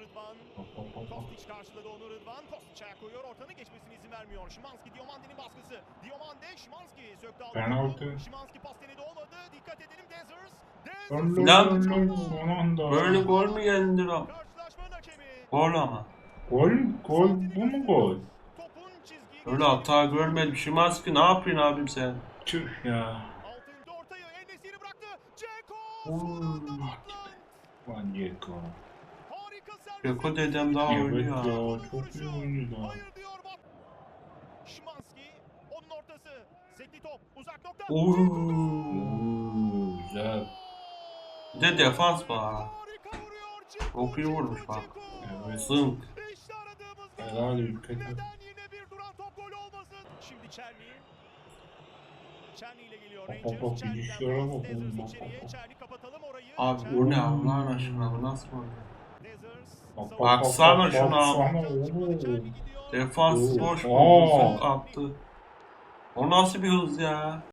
Rıdvan. Kostić karşıladı onu Rıdvan. Kostić ayak koyuyor. Ortanın geçmesine izin vermiyor. Şimanski Diomande'nin baskısı. Diomande Şimanski söktü aldı. Penaltı. Şimanski pas denedi olmadı. Dikkat edelim Dezers. Dezers. lan. Böyle gol mü yendir o? Gol ama. Gol, gol, bu mu gol? Öyle hata görmedim. Şimanski ne yapıyorsun abim sen? Tüh ya. Bıraktı. Ceko son anda Butland. Lan Ceko. Ceko dedem daha Evet oynuyor. ya, çok iyi oynuyor da. Hayır diyor bak. Şimanski onun ortası. Sekli top uzak nokta. Oo. Güzel. Bir de defans var. Çok iyi vurmuş bak. Evet. Zınk. Helal gol. ülkede. Neden yine bir duran top gol olmasın? Şimdi Çerni. Çerni ile geliyor Rangers. Çerni'den pas. Abi bu ne Allah'ın aşkına bu nasıl oynuyor? Bak, Baksana bak, şuna. baksana. Defans boş Aa. attı. O nasıl bir hız ya?